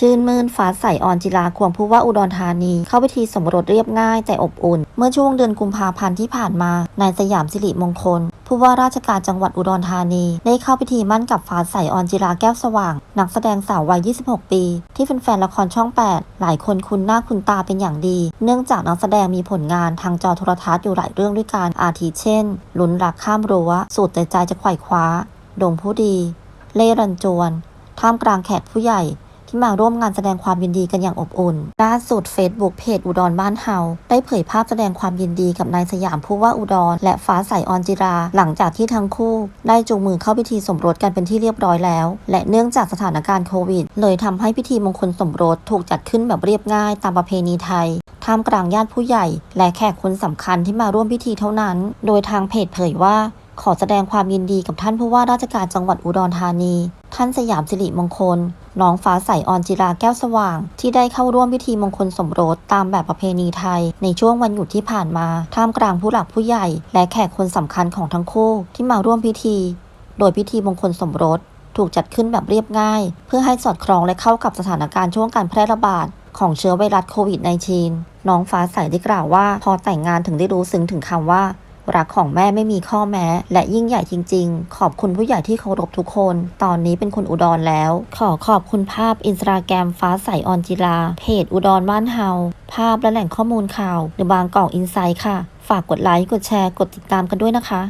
ชื่นมื่นฟ้าใสอ่อนจิราควงผู้ว่าอุดรธานี เข้าพิธีสมรสเรียบง่ายแต่อบอุ่น เมื่อช่วงเดือนกุมภาพันธ์ที่ผ่านมานายสยามสิริมงคล ผู้ว่าราชการจังหวัดอุดรธานี ได้เข้าพิธีมั่นกับฟ้าใสอ่อนจิราแก้วสว่าง นักแสดงสาววัย 26 ปี ที่เป็นแฟนละครช่อง 8 หลายคนคุ้นหน้าคุ้นตาเป็นอย่างดี เนื่องจากนักแสดงมีผลงานทางจอโทรทัศน์อยู่หลายเรื่องด้วยกันอาทิเช่นลุ้นรักข้ามรั้วสูตรใจใจจะไขว่คว้าดงผู้ดี เล่รันจวนท่ามกลางแขกผู้ใหญ่ ที่มาร่วมงานแสดงความยินดีกันอย่างอบอุ่นล่าสุด Facebook เพจอุดรบ้านเฮาได้เผยภาพแสดงความยินดีกับนายสยามผู้ว่าอุดร และฟ้าใสออนจิรา หลังจากที่ทั้งคู่ ได้จูงมือเข้าพิธีสมรสกันเป็นที่เรียบร้อยแล้ว และเนื่องจากสถานการณ์โควิด เลยทำให้พิธีมงคลสมรสถูกจัดขึ้นแบบเรียบง่ายตามประเพณีไทยท่ามกลางญาติผู้ใหญ่ และแขกคนสำคัญที่มาร่วมพิธีเท่านั้น โดยทางเพจเผยว่าขอแสดงความยินดีกับท่านผู้ว่าราชการจังหวัดอุดรธานี ท่านสยามสิริมงคล น้องฟ้าใสออนจิราแก้วสว่าง ที่ได้เข้าร่วมพิธีมงคลสมรสตามแบบประเพณีไทย ในช่วงวันหยุดที่ผ่านมา ท่ามกลางผู้หลักผู้ใหญ่ และแขกคนสำคัญของทั้งคู่ที่มาร่วมพิธี โดยพิธีมงคลสมรส ถูกจัดขึ้นแบบเรียบง่าย เพื่อให้สอดคล้องและเข้ากับสถานการณ์ช่วงการแพร่ระบาดของเชื้อไวรัสโควิด -19 น้องฟ้าใสได้กล่าวว่า พอแต่งงานถึงได้รู้ซึ้งถึงคำว่า รักของแม่ไม่มีข้อแม้ และยิ่งใหญ่จริง ๆ ขอบคุณผู้ใหญ่ที่เคารพทุกคน ตอนนี้เป็นคนอุดรแล้ว ขอขอบคุณภาพอินสตาแกรมฟ้าใสออนจิลา เพจอุดรบ้านเฮา ภาพและแหล่งข้อมูลข่าวหรือบางกอกอินไซด์ค่ะ ฝากกดไลค์ กดแชร์ กดติดตามกันด้วยนะคะ